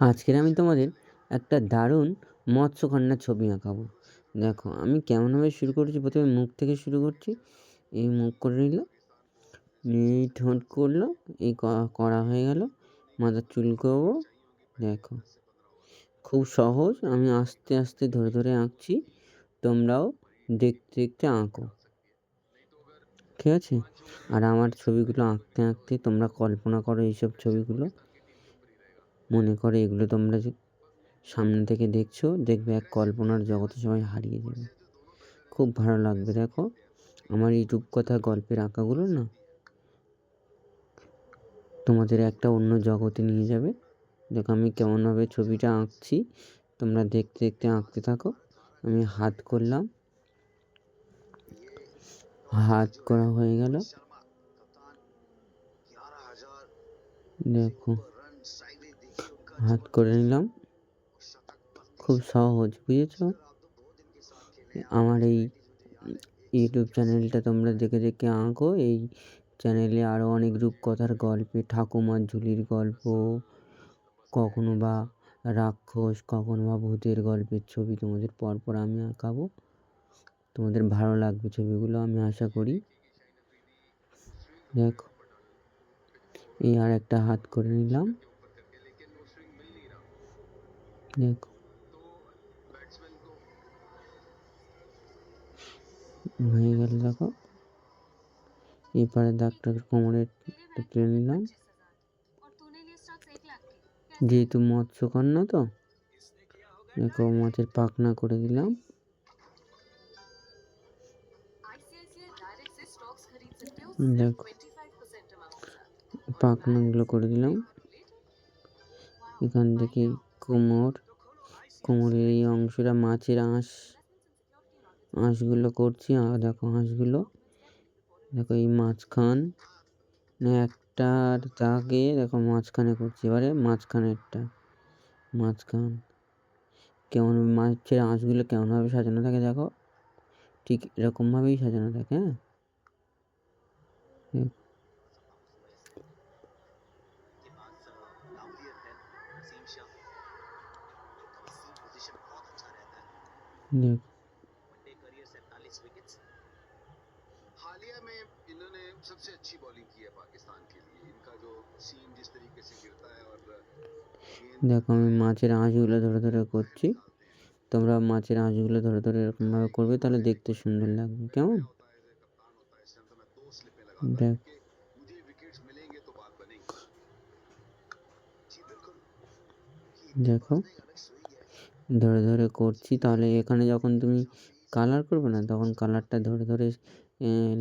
আজকের আমি তোমাদের একটা দারুণ মৎস্যকন্যার ছবি আঁকাবো। দেখো, আমি কেমনভাবে শুরু করছি? প্রথমে মুখ থেকে শুরু করছি। এই মুখ করে নিল এই ঠোঁট করল, এই করা হয়ে গেল। মাথার চুল করব। দেখো, খুব সহজ। আমি আস্তে আস্তে ধরে ধরে আঁকছি। তোমরাও দেখতে দেখতে আঁকো। ঠিক আছে? আর আমার ছবিগুলো আঁকতে আঁকতে তোমরা কল্পনা করো এইসব ছবিগুলো। মনে করে এগুলো তোমরা যে সামনে থেকে দেখছ, দেখবে এক কল্পনার জগতে সবাই হারিয়ে যাবে। খুব ভালো লাগবে, দেখো। আমার ইউটিউব কথা গল্পের আঁকাগুলো না তোমাদের একটা অন্য জগতে নিয়ে যাবে। দেখো আমি কেমনভাবে ছবিটা আঁকছি, তোমরা দেখতে দেখতে আঁকতে থাকো। আমি হাত করলাম। হাত করা হয়ে গেল। দেখো। হাত করে নিলাম। খুব সহজ, বুঝেছ? আমার এই ইউটিউব চ্যানেলটা তোমরা দেখে দেখে আঁকো। এই চ্যানেলে আরও অনেক রূপকথার গল্পে, ঠাকুমার ঝুলির গল্প, কখনো বা রাক্ষস, কখনো বা ভূতের গল্পের ছবি তোমাদের পরপর আমি আঁকাবো। তোমাদের ভালো লাগবে ছবিগুলো, আমি আশা করি। দেখো, এই আর একটা হাত করে নিলাম। দেখো হয়ে গেল, দেখো। এবারে দাগটা কোমরে টেনে নিলাম। যেহেতু মৎস্যকন্যা তো, দেখো মাছের পাখনা করে দিলাম। দেখো, পাখনাগুলো করে দিলাম। এখান থেকে কোমর কোমরের এই অংশটা, মাছের আঁশ, আঁশগুলো করছি। আর দেখো আঁশগুলো, দেখো এই মাঝখান একটার দাগে দেখো মাঝখানে করছি। এবারে মাঝখানেরটা, মাঝখান। কেমন মাছের আঁশগুলো কেমনভাবে সাজানো থাকে দেখো? ঠিক এরকমভাবেই সাজানো থাকে হ্যাঁ? حالیہ میں انہوں نے سب سے দেখো আমি মাছের আঁশগুলো ধরে ধরে করছি তোমরা মাছের আঁশগুলো ধরে ধরে এরকমভাবে করবে তাহলে দেখতে সুন্দর লাগবে কেমন দেখ দেখো ধরে ধরে করছি। তাহলে এখানে যখন তুমি কালার করবে না, তখন কালারটা ধরে ধরে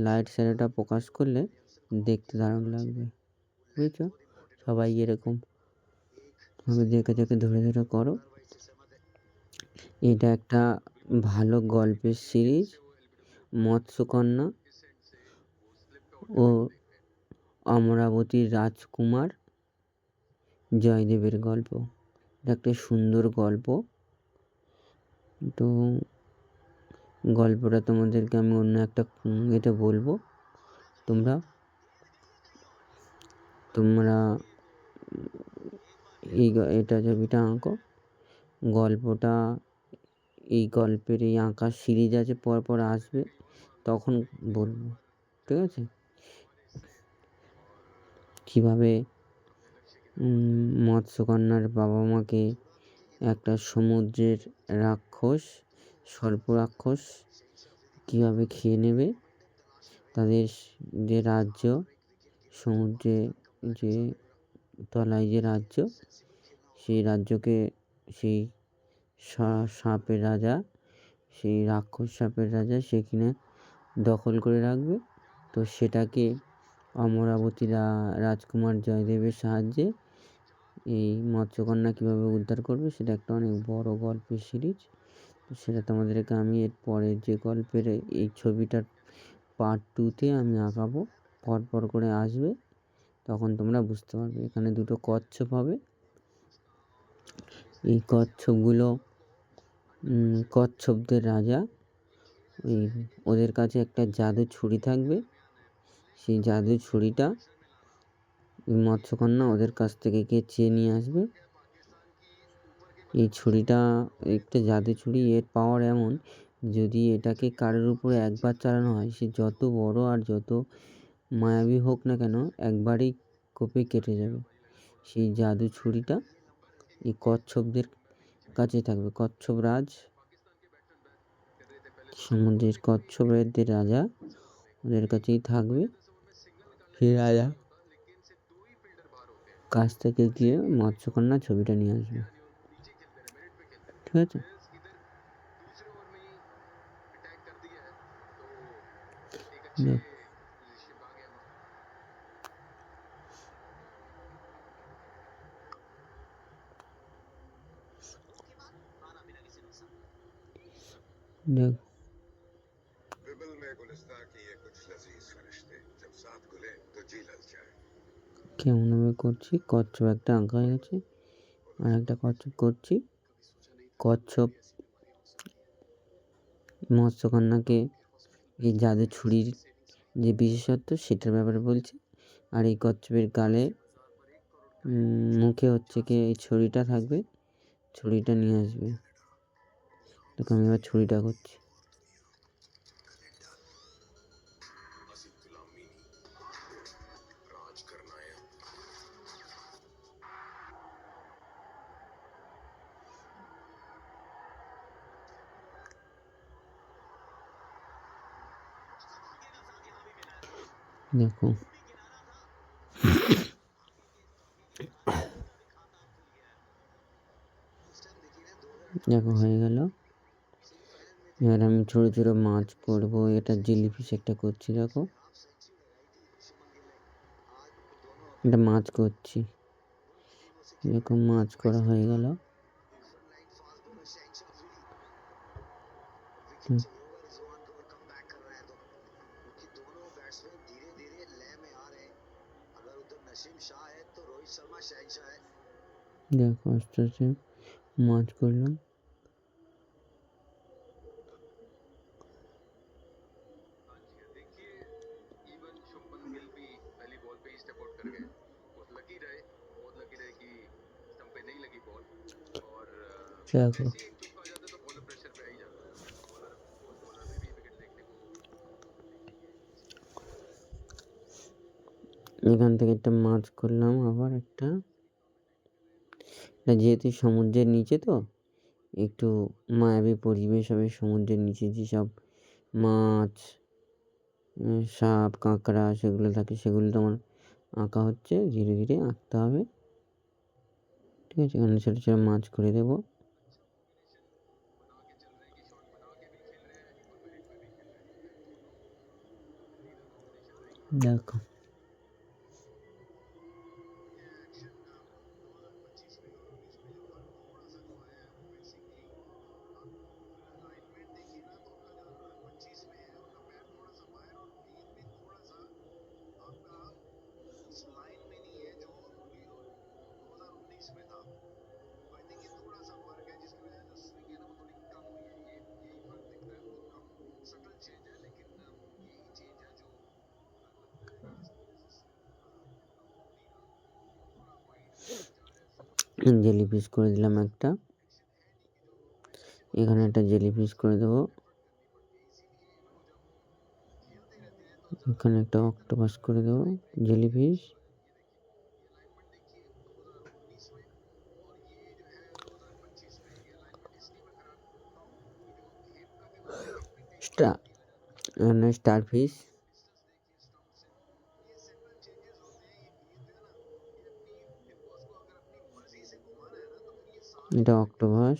লাইট শ্যাডোটা প্রকাশ করলে দেখতে দারুণ লাগবে। বুঝেছ? সবাই এরকম দেখে দেখে, ধরে ধরে করো। এটা একটা ভালো গল্পের সিরিজ মৎস্যকন্যা ও অমরাবতীর রাজকুমার জয়দেবের গল্প। এটা একটা সুন্দর গল্প। তো গল্পটা তোমাদেরকে আমি অন্য একটা এটা বলব। তোমরা তোমরা এই এটা ছবিটা আঁকো। গল্পটা, এই গল্পের এই আঁকার সিরিজ আছে, পরপর আসবে, তখন বলব, ঠিক আছে? কীভাবে মৎস্যকন্যার বাবা মাকে একটা সমুদ্রের রাক্ষস সর্প রাক্ষস কীভাবে খেয়ে নেবে? তাদের যে রাজ্য, সমুদ্রে যে তলায় যে রাজ্য, সেই রাজ্যকে সেই সাপের রাজা, সেই রাক্ষস সাপের রাজা সে কিনা দখল করে রাখবে? তো সেটাকে অমরাবতী রাজকুমার জয়দেবের সাহায্যে এই মৎস্যকন্যা কীভাবে উদ্ধার করবে সেটা একটা অনেক বড় গল্পের সিরিজ। সেটা তোমাদেরকে আমি এর পরের যে গল্পের এই ছবিটার পার্ট টুতে আমি আঁকাবো পর পর করে আসবে, তখন তোমরা বুঝতে পারবে। এখানে দুটো কচ্ছপ হবে। এই কচ্ছপগুলো কচ্ছপদের রাজা, ওই ওদের কাছে একটা জাদু ছুরি থাকবে। সেই জাদু ছুরিটা মৎস্যকন্যা ওদের কাছ থেকে গিয়ে চেয়ে নিয়ে আসবে। এই ছুরিটা, একটা জাদু ছুরি, এর পাওয়ার এমন, যদি এটাকে কারোর উপরে একবার চালানো হয়, সে যত বড় আর যত মায়াবী হোক না কেন, একবারেই কোপে কেটে যাবে। সেই জাদু ছুরিটা এই কচ্ছপদের কাছে থাকবে। কচ্ছপ রাজ, সমুদ্রের কচ্ছপের রাজা ওদের কাছেই থাকবে। সেই রাজা কাছ থেকে গিয়ে মৎস্যকন্যা ছবিটা নিয়ে আসবে। ঠিক আছে? দেখ। কেমনভাবে করছি। কচ্ছপ একটা আঁকা হয়ে গেছে আর একটা কচ্ছপ করছি। কচ্ছপ মৎস্যকন্যাকে এই জাদু ছুরির যে বিশেষত্ব সেটার ব্যাপারে বলছে। আর এই কচ্ছপের গালে মুখে হচ্ছে কি এই ছুরিটা থাকবে। ছুরিটা নিয়ে আসবে। দেখো আমি এবার ছুরিটা করছি। দেখো দেখো, হয়ে গেল। এবার আমি ছোটো ছোটো মাছ করব। এটা জেলিফিশ একটা করছি, দেখো। এটা মাছ করছি। এরকম মাছ করা হয়ে গেল। बॉलर बॉलर में भी विकेट देखने को এখান থেকে একটা মাছ করলাম আবার একটা এটা যেহেতু সমুদ্রের নিচে তো, একটু মায়াবী পরিবেশ হবে সমুদ্রের নিচে যেসব মাছ সাপ, কাঁকড়া সেগুলো থাকে সেগুলো তোমার আঁকা হচ্ছে, ধীরে ধীরে আঁকতে হবে। ঠিক আছে, এখানে ছোটো ছোটো মাছ করে দেবো। দেখো। জেলি পিস করে দিলাম একটা। এখানে একটা জেলি পিস করে দেবো। এখানে একটা অক্টোপাস করে দেবো, jellyfish star starfish. এটা অক্টোপাস।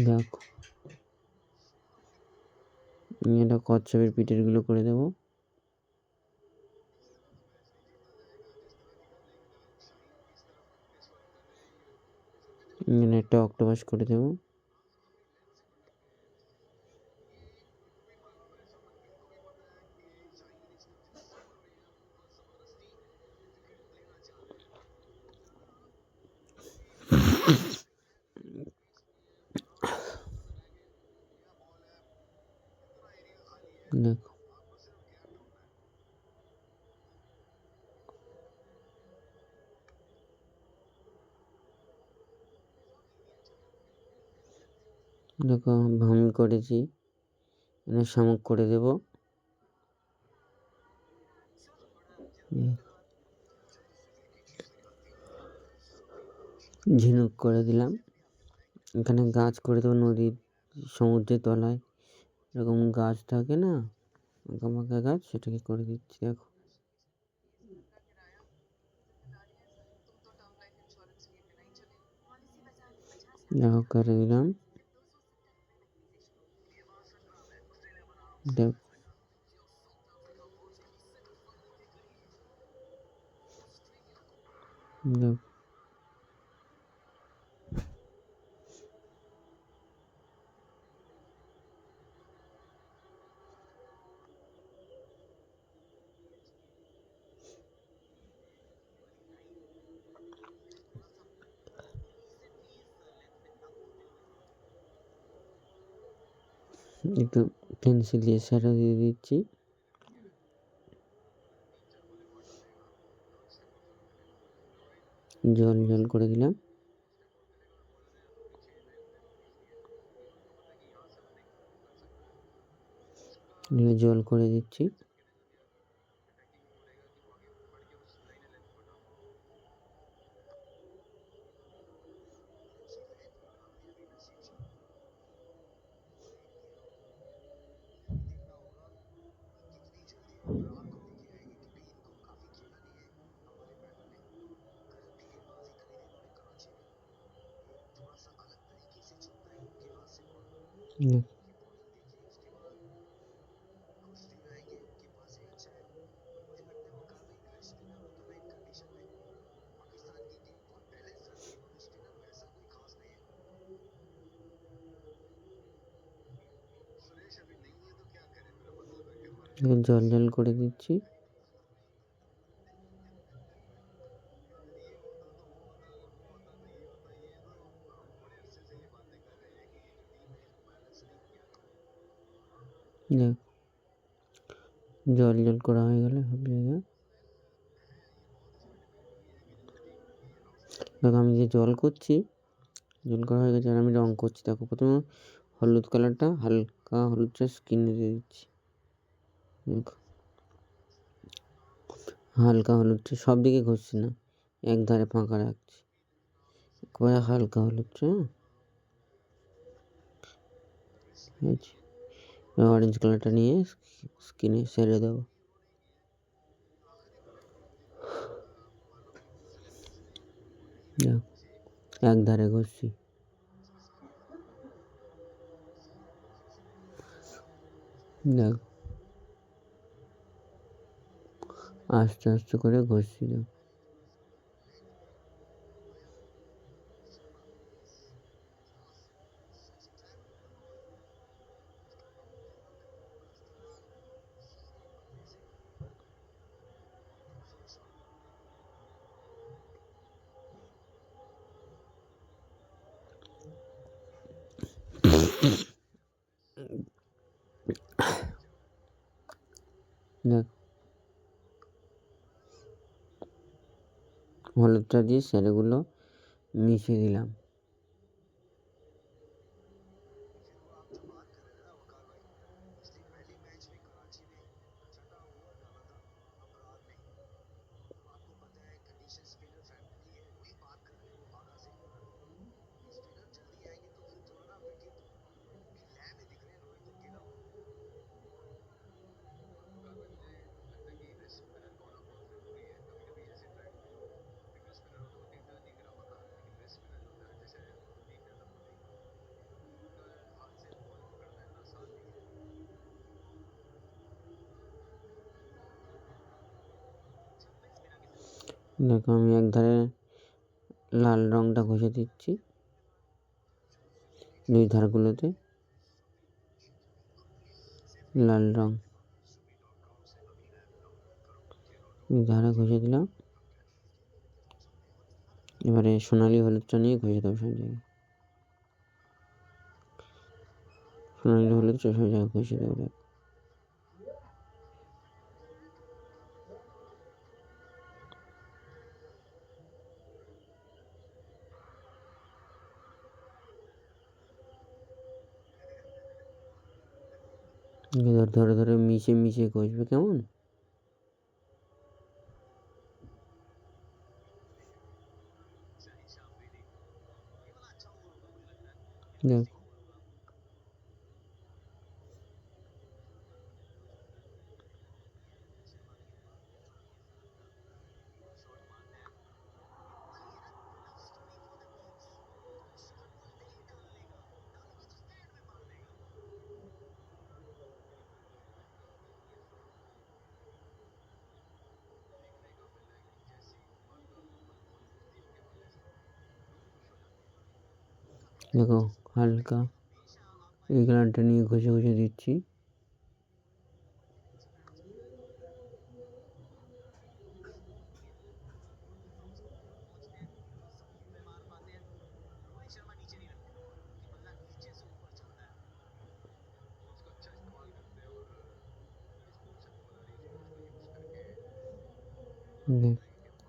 দেখো। এটা কচ্ছপের পিঠেরগুলো করে দেবো। একটা অক্টোপাস করে দেবো দেখো দেখো ভামি করেছি শামুক করে দেব। ঝিনুক করে দিলাম। এখানে গাছ করে দেবো নদীর সমুদ্রের তলায়। এরকম গাছ থাকে না আঁকামাকা গাছ, সেটাকে করে দিচ্ছি, দেখো। দেখো, করে দিলাম। দেখ দেখ একটু পেন্সিল দিয়ে শ্যাডো দিয়ে দিচ্ছি জল জল করে দিলাম। জল করে দিচ্ছি। জল জল করে দিচ্ছি দেখ জল জল করা হয়ে গেলে সব জায়গায় দেখো আমি যে জল করছি। জল করা হয়ে গেছে আর আমি রং করছি। দেখো প্রথমে হলুদ কালারটা, হালকা হলুদটা স্কিনে দিয়ে দিচ্ছি। দেখো। হালকা হলুদটা সব দিকে ঘষছি না এক ধারে ফাঁকা রাখছি। একবারে হালকা হলুদটা হ্যাঁ? অরেঞ্জ কালারটা নিয়ে স্কিনে সেরে দেবো। দেখো এক ধারে ঘষছি। দেখ আস্তে আস্তে করে ঘষছি দেখ। হলুদটা দিয়ে স্যারেগুলো মিশিয়ে দিলাম দেখো আমি এক ধারে লাল রঙটা ঘষে দিচ্ছি দুই ধারগুলোতে লাল রং। ধারা ঘষে দিলাম। এবারে সোনালি হলুদটা নিয়ে ঘষে দেবো সব জায়গায়। সোনালি হলুদ সব জায়গায় ঘষে দেবো। ধরে ধরে ধরে মিশে মিশে কষবে কেমন? দেখো দেখো হালকা এই কালারটা নিয়ে ঘষে ঘষে দিচ্ছি।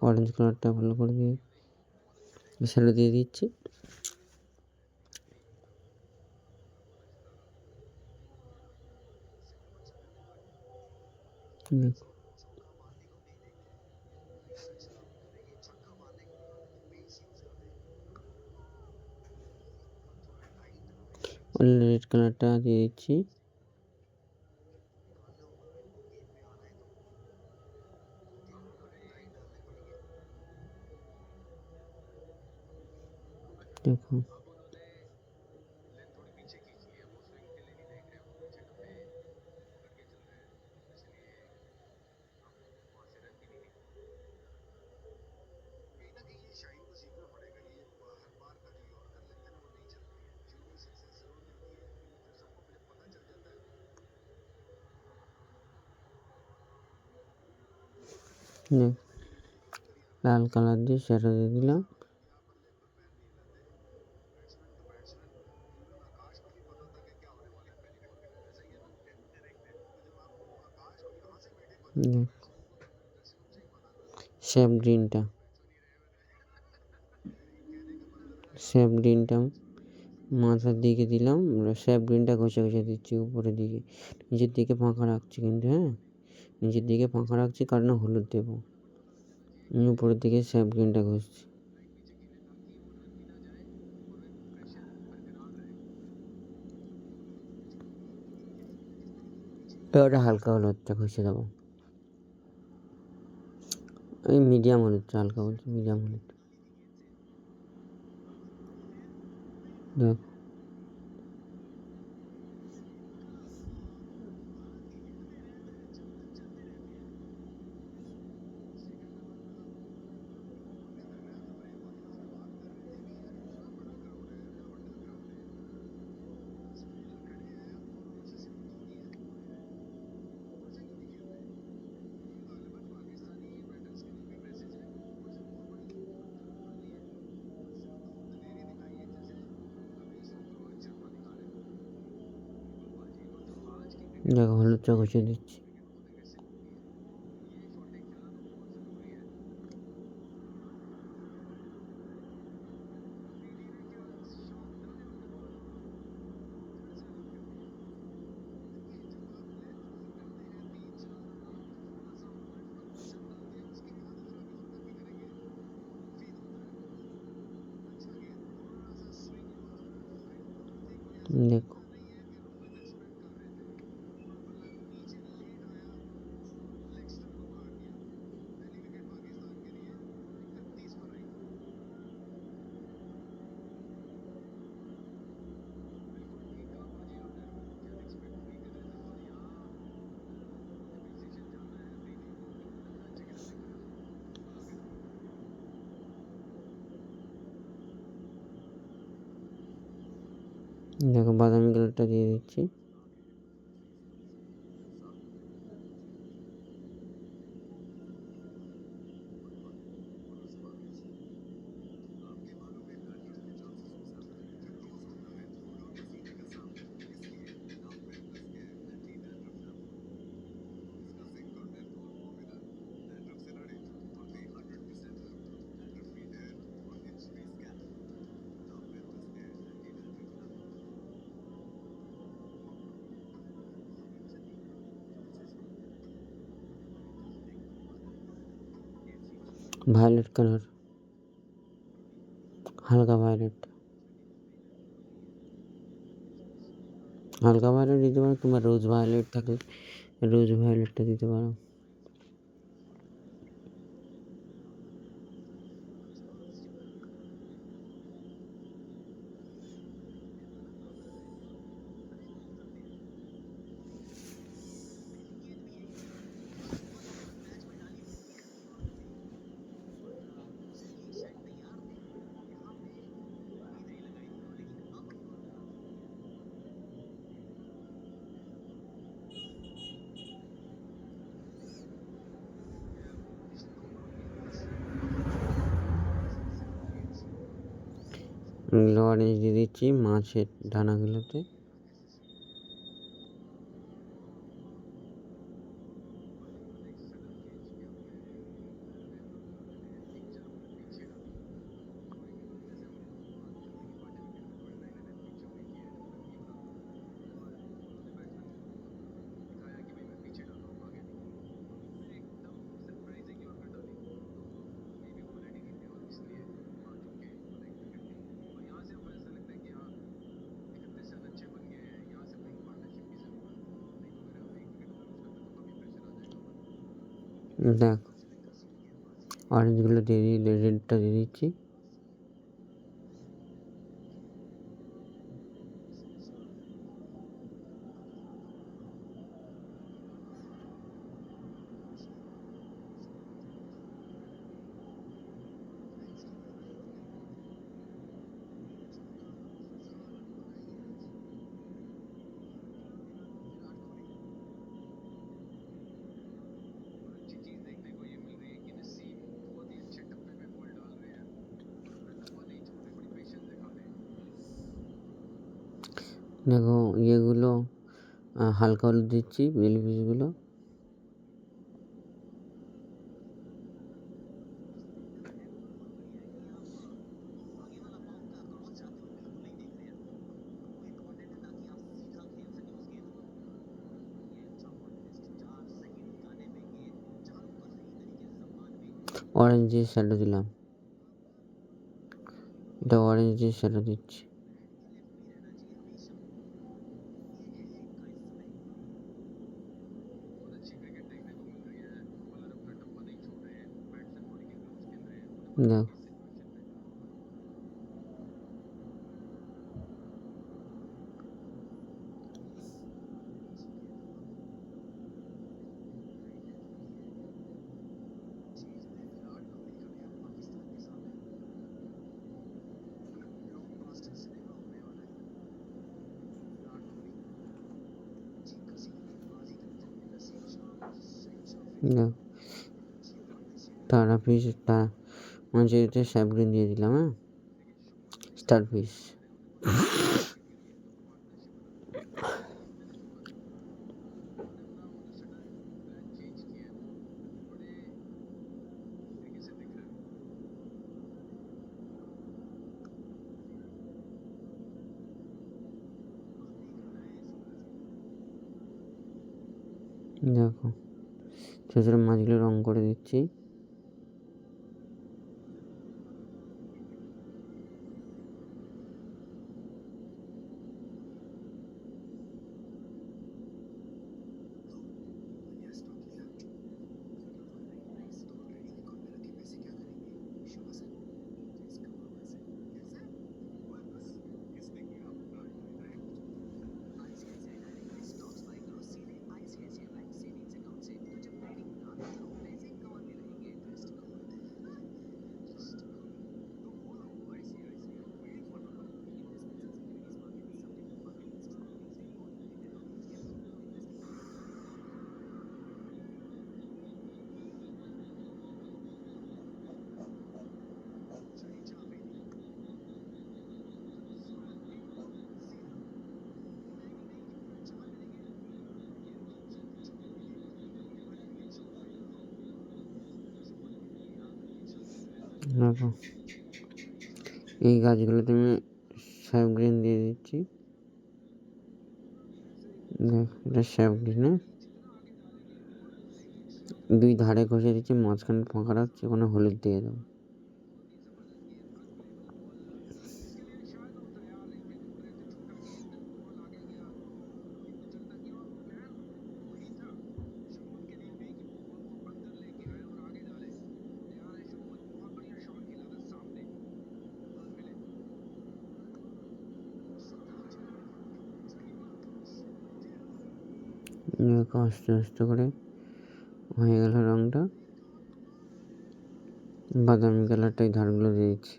অরেঞ্জ কালারটা ভালো করে দিয়ে মশলা দিয়ে দিচ্ছি। দেখো রেড কালারটা দিয়ে দিচ্ছি কালার দিয়ে সেটা দিয়ে দিলাম। স্যাপ গ্রিনটা স্যাপ গ্রিনটা মাথার দিকে দিলাম স্যাপ গ্রিনটা ঘষে ঘষে দিচ্ছি উপরের দিকে। নিচের দিকে ফাঁকা রাখছি কিন্তু হ্যাঁ? নিচের দিকে ফাঁকা রাখছি কারণ হলুদ দেবো। উপরের দিকে স্যাপ গ্রিনটা ঘষছি। এবারে হালকা হলুদটা ঘষে দেবো। আমি মিডিয়াম হলুদটা হালকা বলছি মিডিয়াম হলুদ দেখ। দেখো হলুদটা ঘষে দিচ্ছি দেখো দেখো বাদামি কালারটা দিয়ে দিচ্ছি। ভায়োলেট কালার হালকা ভায়োলেট হালকা ভায়োলেট দিতে পারো কিংবা রোজ ভায়োলেট থাকলে রোজ ভায়োলেটটা দিতে পারো এগুলো অরেঞ্জ দিয়ে দিচ্ছি মাছের ডানাগুলোতে দেখ অরেঞ্জগুলো দিয়ে দিই রেডটা দিয়ে দিচ্ছি। দেখো ইয়েগুলো হালকা হলুদ দিচ্ছি বেল পিসগুলো। অরেঞ্জ দিয়ে শ্যাডো দিলাম। এটা অরেঞ্জ দিয়ে শ্যাডো দিচ্ছি। چاہ মঞ্চুরিতে স্যাপগুলি দিয়ে দিলাম হ্যাঁ? স্টার পিস দেখো ছোট ছোট মাছগুলো রং করে দিচ্ছি। দেখো। এই গাছগুলোতে আমি স্যাপ গ্রিন দিয়ে দিচ্ছি। এটা স্যাপ হ্যাঁ দুই ধারে ঘষে দিচ্ছি, মাঝখানে ফাঁকা রাখছি, ওখানে হলুদ দিয়ে দেবো। দেখো আস্তে আস্তে করে হয়ে গেল রঙটা বাদামি কালারটাই ধারগুলো দিয়েছি।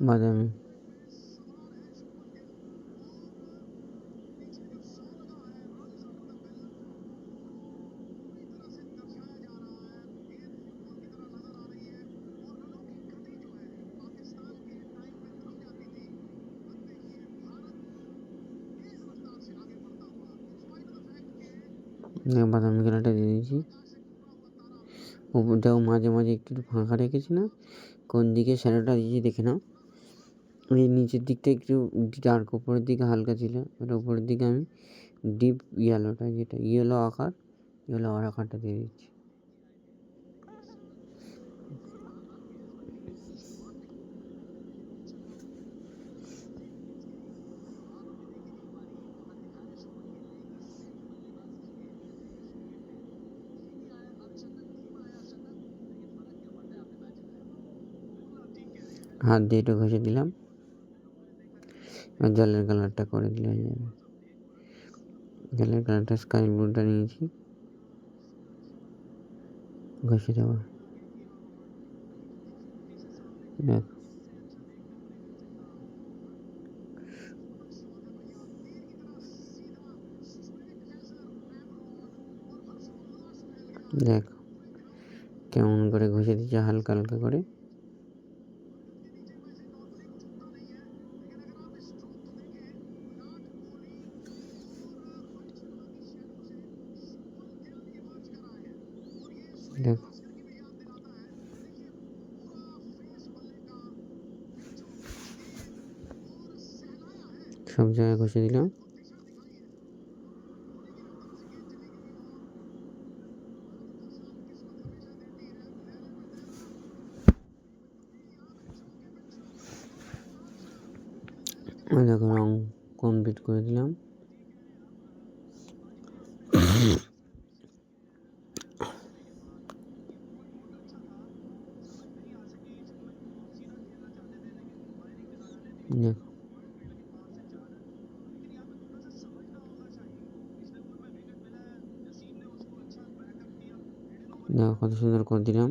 বাদামি। বাদামি কালারটা দিয়ে দিয়েছি। ওপরটাও মাঝে মাঝে একটু ফাঁকা রেখেছি না। কোন দিকে শ্যাডোটা দিয়েছি দেখে নাও। এই নিচের দিকটা একটু ডার্ক ওপরের দিকে হালকা ছিল। আর ওপরের দিকে আমি ডিপ ইয়েলোটা যেটা ইয়েলো আকার ইয়েলো আকারটা দিয়ে দিচ্ছি। হাত দিয়ে একটু ঘষে দিলাম। আর জলের কালারটা করে দিলে হয়ে যাবে। জলের কালারটা স্কাই ব্লুটা নিয়েছি। ঘষে দেওয়া দেখ। দেখো। কেমন করে ঘষে দিচ্ছে হালকা হালকা করে দেখো সব জায়গায় ঘষে দিলাম ওই দেখো রং কমপ্লিট করে দিলাম দেখো দেখো কত সুন্দর করে দিলাম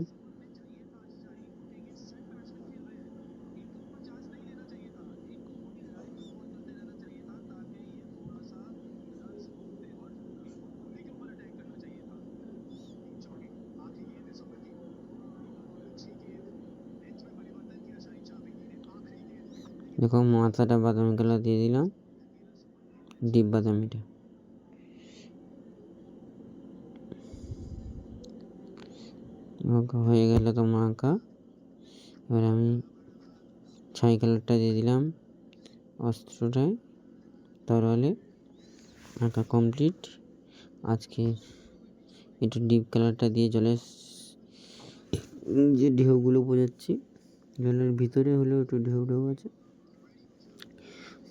দেখো মাথাটা বাদামি কালার দিয়ে দিলাম। ডিপ বাদামিটা হয়ে গেল তোমার আঁকা এবার আমি ছাই কালারটা দিয়ে দিলাম অস্ত্রটায় তরোয়ালে আঁকা কমপ্লিট। আজকে একটু ডিপ কালারটা দিয়ে জলের যে ঢেউগুলো বোঝাচ্ছি, জলের ভিতরে হলেও একটু ঢেউ ঢেউ আছে।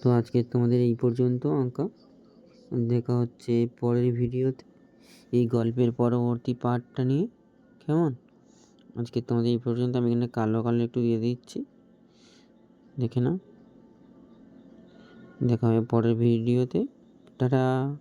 তো আজকে তোমাদের এই পর্যন্ত আঁকা দেখা হচ্ছে পরের ভিডিওতে। এই গল্পের পরবর্তী পার্টটা নিয়ে, কেমন? আজকে তোমাদের এই পর্যন্ত, আমি এখানে কালো কালো একটু দিয়ে দিচ্ছি। দেখে নাও। দেখা হবে পরের ভিডিওতে। টাটা!